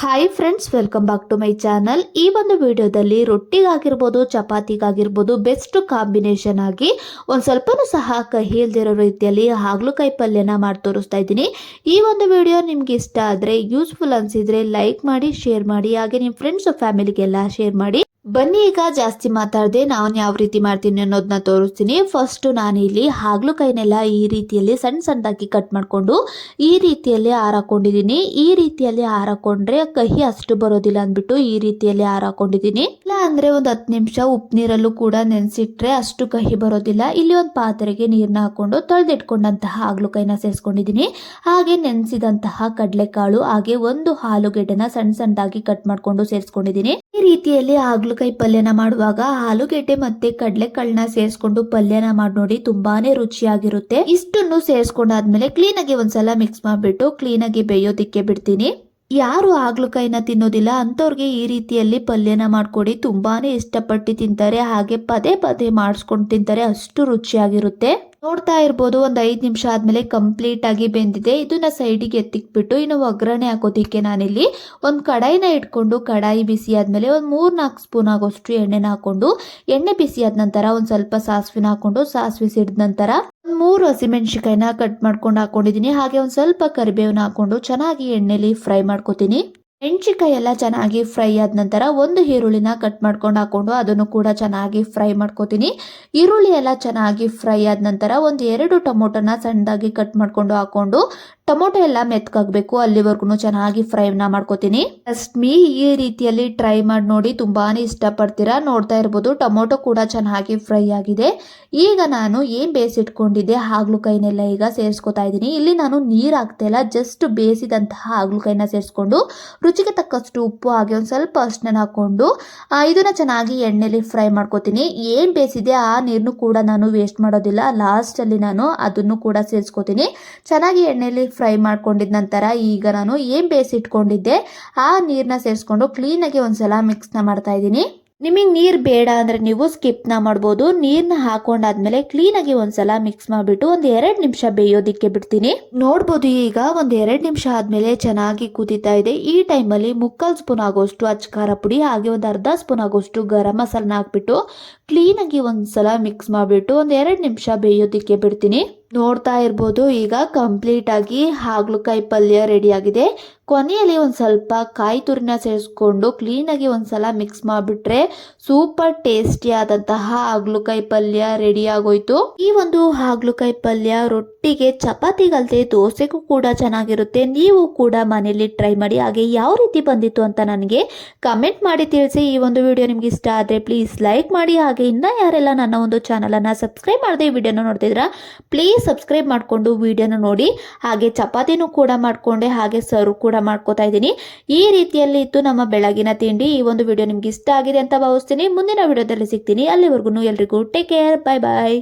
Hi friends welcome back to my channel ಈ ಒಂದು ವಿಡಿಯೋದಲ್ಲಿ ರೊಟ್ಟಿಗಾಗಿರ್ಬೋದು, ಚಪಾತಿಗಾಗಿರ್ಬೋದು ಬೆಸ್ಟ್ ಕಾಂಬಿನೇಷನ್ ಆಗಿ ಒಂದು ಸ್ವಲ್ಪನೂ ಸಹ ಕಹಿ ಇಲ್ದಿರೋ ರೀತಿಯಲ್ಲಿ ಹಾಗಲಕಾಯಿ ಪಲ್ಯನ ಮಾಡಿ ತೋರಿಸ್ತಾ ಇದ್ದೀನಿ. ಈ ಒಂದು ವಿಡಿಯೋ ನಿಮ್ಗೆ ಇಷ್ಟ ಆದರೆ ಯೂಸ್ಫುಲ್ ಅನಿಸಿದ್ರೆ ಲೈಕ್ ಮಾಡಿ ಶೇರ್ ಮಾಡಿ, ಹಾಗೆ ನಿಮ್ಮ ಫ್ರೆಂಡ್ಸ್ ಫ್ಯಾಮಿಲಿಗೆಲ್ಲ ಶೇರ್ ಮಾಡಿ. ಬನ್ನಿ ಈಗ ಜಾಸ್ತಿ ಮಾತಾಡದೆ ನಾನು ಯಾವ ರೀತಿ ಮಾಡ್ತೀನಿ ಅನ್ನೋದನ್ನ ತೋರಿಸ್ತೀನಿ. ಫಸ್ಟ್ ನಾನಿಲ್ಲಿ ಕೈನೆಲ್ಲ ಈ ರೀತಿಯಲ್ಲಿ ಸಣ್ಣ ಸಣ್ಣದಾಗಿ ಕಟ್ ಮಾಡಿಕೊಂಡು ಈ ರೀತಿಯಲ್ಲಿ ಹಾರಾಕೊಂಡಿದ್ದೀನಿ ಈ ರೀತಿಯಲ್ಲಿ ಹಾರಾಕೊಂಡ್ರೆ ಕಹಿ ಅಷ್ಟು ಬರೋದಿಲ್ಲ ಅಂದ್ಬಿಟ್ಟು ಈ ರೀತಿಯಲ್ಲಿ ಹಾರಾಕೊಂಡಿದ್ದೀನಿ ಇಲ್ಲ ಅಂದ್ರೆ ಒಂದು ಹತ್ತು ನಿಮಿಷ ಉಪ್ಪು ನೀರಲ್ಲೂ ಕೂಡ ನೆನೆಸಿಟ್ರೆ ಅಷ್ಟು ಕಹಿ ಬರೋದಿಲ್ಲ. ಇಲ್ಲಿ ಒಂದು ಪಾತ್ರೆಗೆ ನೀರನ್ನ ಹಾಕೊಂಡು ತೊಳೆದಿಟ್ಕೊಂಡಂತಹ ಹಾಗಲಕಾಯಿನ ಸೇರಿಸ್ಕೊಂಡಿದ್ದೀನಿ. ಹಾಗೆ ನೆನೆಸಿದಂತಹ ಕಡಲೆಕಾಳು ಹಾಗೆ ಒಂದು ಆಲೂಗೆಡ್ಡೆನ ಸಣ್ಣ ಸಣ್ಣದಾಗಿ ಕಟ್ ಮಾಡಿಕೊಂಡು ಸೇರಿಸ್ಕೊಂಡಿದ್ದೀನಿ. ಈ ರೀತಿಯಲ್ಲಿ ಹಾಗಲಕಾಯಿ ಪಲ್ಯನ ಮಾಡುವಾಗ ಆಲೂಗೆಡ್ಡೆ ಮತ್ತೆ ಕಡಲೆಕಾಳನ್ನ ಸೇರಿಸ್ಕೊಂಡು ಪಲ್ಯನ ಮಾಡಿ ನೋಡಿ ತುಂಬಾನೇ ರುಚಿಯಾಗಿರುತ್ತೆ. ಇಷ್ಟನ್ನು ಸೇರಿಸ್ಕೊಂಡಾದ್ಮೇಲೆ ಆಗಿ ಒಂದ್ಸಲ ಮಿಕ್ಸ್ ಮಾಡಿಬಿಟ್ಟು ಕ್ಲೀನ್ ಆಗಿ ಬೇಯೋದಿಕ್ಕೆ ಬಿಡ್ತೀನಿ. ಯಾರು ಹಾಗಲಕಾಯಿನ ತಿನ್ನೋದಿಲ್ಲ ಅಂತವ್ರಿಗೆ ಈ ರೀತಿಯಲ್ಲಿ ಪಲ್ಯನ ಮಾಡ್ಕೊಡಿ. ತುಂಬಾನೇ ಇಷ್ಟಪಟ್ಟು ತಿಂತಾರೆ, ಹಾಗೆ ಪದೇ ಪದೇ ಮಾಡಿಸ್ಕೊಂಡು ತಿಂತಾರೆ, ಅಷ್ಟು ರುಚಿಯಾಗಿರುತ್ತೆ. ನೋಡ್ತಾ ಇರ್ಬೋದು, ಒಂದು ಐದು ನಿಮಿಷ ಆದಮೇಲೆ ಕಂಪ್ಲೀಟ್ ಆಗಿ ಬೆಂದಿದೆ. ಇದನ್ನ ಸೈಡಿಗೆ ಎತ್ತಿಕ್ಬಿಟ್ಟು ಇನ್ನು ಒಗ್ಗರಣೆ ಹಾಕೋದಿಕ್ಕೆ ನಾನಿಲ್ಲಿ ಒಂದು ಕಡಾಯಿನ ಇಟ್ಕೊಂಡು, ಕಡಾಯಿ ಬಿಸಿ ಆದಮೇಲೆ ಒಂದು ಮೂರು ನಾಲ್ಕು ಸ್ಪೂನ್ ಆಗೋಷ್ಟು ಎಣ್ಣೆನ ಹಾಕೊಂಡು, ಎಣ್ಣೆ ಬಿಸಿ ಆದ ನಂತರ ಒಂದು ಸ್ವಲ್ಪ ಸಾಸಿವೆನ ಹಾಕೊಂಡು, ಸಾಸಿವೆ ಸಿಡಿದ ನಂತರ ಮೂರು ಹಸಿಮೆಣಸಿಕಾಯಿನ ಕಟ್ ಮಾಡ್ಕೊಂಡು ಹಾಕೊಂಡಿದ್ದೀನಿ ಹಾಗೆ ಒಂದು ಸ್ವಲ್ಪ ಕರಿಬೇವನ್ನ ಹಾಕೊಂಡು ಚೆನ್ನಾಗಿ ಎಣ್ಣೆಲಿ ಫ್ರೈ ಮಾಡ್ಕೊತೀನಿ. ಮೆಣಸಿಕಾಯಿ ಎಲ್ಲ ಚೆನ್ನಾಗಿ ಫ್ರೈ ಆದ ನಂತರ ಒಂದು ಈರುಳ್ಳಿನ ಕಟ್ ಮಾಡ್ಕೊಂಡು ಹಾಕೊಂಡು ಅದನ್ನು ಕೂಡ ಚೆನ್ನಾಗಿ ಫ್ರೈ ಮಾಡ್ಕೋತೀನಿ. ಈರುಳ್ಳಿ ಎಲ್ಲ ಚೆನ್ನಾಗಿ ಫ್ರೈ ಆದ ನಂತರ ಒಂದು ಎರಡು ಟೊಮೊಟೊನ ಸಣ್ಣದಾಗಿ ಕಟ್ ಮಾಡ್ಕೊಂಡು ಹಾಕೊಂಡು ಟೊಮೊಟೊ ಎಲ್ಲ ಮೆತ್ಕಾಗಬೇಕು ಅಲ್ಲಿವರೆಗೂ ಚೆನ್ನಾಗಿ ಫ್ರೈನ ಮಾಡ್ಕೋತೀನಿ. ಮೀ ಈ ರೀತಿಯಲ್ಲಿ ಟ್ರೈ ಮಾಡಿ ನೋಡಿ ತುಂಬಾನೇ ಇಷ್ಟಪಡ್ತೀರಾ? ನೋಡ್ತಾ ಇರ್ಬೋದು ಟೊಮೊಟೊ ಕೂಡ ಚೆನ್ನಾಗಿ ಫ್ರೈ ಆಗಿದೆ. ಈಗ ನಾನು ಏನು ಬೇಯಿಸಿಟ್ಕೊಂಡಿದ್ದೆ? ಹಾಗಲಕಾಯಿನೆಲ್ಲ ಈಗ ಸೇರಿಸ್ಕೊತಾ ಇದ್ದೀನಿ. ಇಲ್ಲಿ ನಾನು ನೀರು ಹಾಕ್ತಾ ಇಲ್ಲ ಜಸ್ಟ್ ಬೇಯಿಸಿದಂತಹ ಹಾಗಲಕಾಯಿನ ಸೇರಿಸ್ಕೊಂಡು ರುಚಿಗೆ ತಕ್ಕಷ್ಟು ಉಪ್ಪು ಹಾಗೆ ಒಂದು ಸ್ವಲ್ಪ ಅಷ್ಟನ್ನ ಹಾಕ್ಕೊಂಡು ಆ, ಇದನ್ನ ಚೆನ್ನಾಗಿ ಎಣ್ಣೆಲಿ ಫ್ರೈ ಮಾಡ್ಕೋತೀನಿ. ಏನು ಬೇಯಿಸಿದೆ ಆ ನೀರನ್ನು ಕೂಡ ನಾನು ವೇಸ್ಟ್ ಮಾಡೋದಿಲ್ಲ. ಲಾಸ್ಟಲ್ಲಿ ನಾನು ಅದನ್ನು ಕೂಡ ಸೇರಿಸ್ಕೋತೀನಿ. ಚೆನ್ನಾಗಿ ಎಣ್ಣೆಲಿ ಫ್ರೈ ಮಾಡ್ಕೊಂಡಿದ್ದ ನಂತರ ಈಗ ನಾನು ಏನು ಬೇಯಿಸಿಟ್ಕೊಂಡಿದ್ದೆ ಆ ನೀರನ್ನ ಸೇರಿಸ್ಕೊಂಡು ಕ್ಲೀನಾಗಿ ಒಂದ್ಸಲ ಮಿಕ್ಸ್ನ ಮಾಡ್ತಾ ಇದ್ದೀನಿ. ನಿಮಗೆ ನೀರು ಬೇಡ ಅಂದರೆ ನೀವು ಸ್ಕಿಪ್ನ ಮಾಡ್ಬೋದು. ನೀರನ್ನ ಹಾಕೊಂಡಾದ್ಮೇಲೆ ಕ್ಲೀನಾಗಿ ಒಂದ್ಸಲ ಮಿಕ್ಸ್ ಮಾಡಿಬಿಟ್ಟು ಒಂದು ಎರಡು ನಿಮಿಷ ಬೇಯೋದಿಕ್ಕೆ ಬಿಡ್ತೀನಿ. ನೋಡ್ಬೋದು ಈಗ ಒಂದು ಎರಡು ನಿಮಿಷ ಆದಮೇಲೆ ಚೆನ್ನಾಗಿ ಕುದೀತಾ ಇದೆ. ಈ ಟೈಮಲ್ಲಿ ಮುಕ್ಕಾಲು ಸ್ಪೂನ್ ಆಗೋಷ್ಟು ಅಚ್ಕಾರ ಪುಡಿ, ಹಾಗೆ ಒಂದು ಅರ್ಧ ಸ್ಪೂನ್ ಆಗೋಷ್ಟು ಗರಂ ಮಸಾಲನ ಹಾಕ್ಬಿಟ್ಟು ಕ್ಲೀನಾಗಿ ಒಂದ್ಸಲ ಮಿಕ್ಸ್ ಮಾಡಿಬಿಟ್ಟು ಒಂದು ಎರಡು ನಿಮಿಷ ಬೇಯೋದಿಕ್ಕೆ ಬಿಡ್ತೀನಿ. ನೋಡ್ತಾ ಇರ್ಬೋದು. ಈಗ ಕಂಪ್ಲೀಟ್ ಆಗಿ ಹಾಗಲಕಾಯಿ ಪಲ್ಯ ರೆಡಿಯಾಗಿದೆ ಕೊನೆಯಲ್ಲಿ ಒಂದು ಸ್ವಲ್ಪ ಕಾಯಿ ತುರಿನ ಸೇರಿಸ್ಕೊಂಡು ಕ್ಲೀನಾಗಿ ಒಂದ್ಸಲ ಮಿಕ್ಸ್ ಮಾಡಿಬಿಟ್ರೆ ಸೂಪರ್ ಟೇಸ್ಟಿ ಆದಂತಹ ಹಾಗಲಕಾಯಿ ಪಲ್ಯ ರೆಡಿ ಆಗೋಯ್ತು. ಈ ಒಂದು ಹಾಗಲಕಾಯಿ ಪಲ್ಯ ರೊಟ್ಟಿಗೆ ಚಪಾತಿಗಲ್ದೆ ದೋಸೆಗೂ ಕೂಡ ಚೆನ್ನಾಗಿರುತ್ತೆ. ನೀವು ಕೂಡ ಮನೆಯಲ್ಲಿ ಟ್ರೈ ಮಾಡಿ ಹಾಗೆ ಯಾವ ರೀತಿ ಬಂದಿತ್ತು ಅಂತ ನನಗೆ ಕಮೆಂಟ್ ಮಾಡಿ ತಿಳಿಸಿ. ಈ ಒಂದು ವಿಡಿಯೋ ನಿಮ್ಗೆ ಇಷ್ಟ ಆದರೆ ಪ್ಲೀಸ್ ಲೈಕ್ ಮಾಡಿ ಹಾಗೆ ಇನ್ನೂ ಯಾರೆಲ್ಲ ನನ್ನ ಒಂದು ಚಾನಲನ್ನು ಸಬ್ಸ್ಕ್ರೈಬ್ ಮಾಡದೆ ಈ ವಿಡಿಯೋನ ನೋಡ್ತಿದ್ರ ಪ್ಲೀಸ್ ಸಬ್ಸ್ಕ್ರೈಬ್ ಮಾಡಿಕೊಂಡು ವಿಡಿಯೋನ ನೋಡಿ, ಹಾಗೆ ಚಪಾತಿನೂ ಕೂಡ ಮಾಡಿಕೊಂಡೆ, ಹಾಗೆ ಸರ್ವ್ ಕೂಡ ಮಾಡ್ಕೋತಾ ಇದ್ದೀನಿ. ಈ ರೀತಿಯಲ್ಲಿ ಇತ್ತು ನಮ್ಮ ಬೆಳಗಿನ ತಿಂಡಿ. ಈ ಒಂದು ವಿಡಿಯೋ ನಿಮ್ಗೆ ಇಷ್ಟ ಆಗಿದೆ ಅಂತ ಭಾವಿಸ್ತೀನಿ. ಮುಂದಿನ ವಿಡಿಯೋದಲ್ಲಿ ಸಿಗ್ತೀನಿ. ಅಲ್ಲಿವರೆಗೂ ಎಲ್ರಿಗೂ ಟೇಕ್ ಕೇರ್ ಬಾಯ್ ಬಾಯ್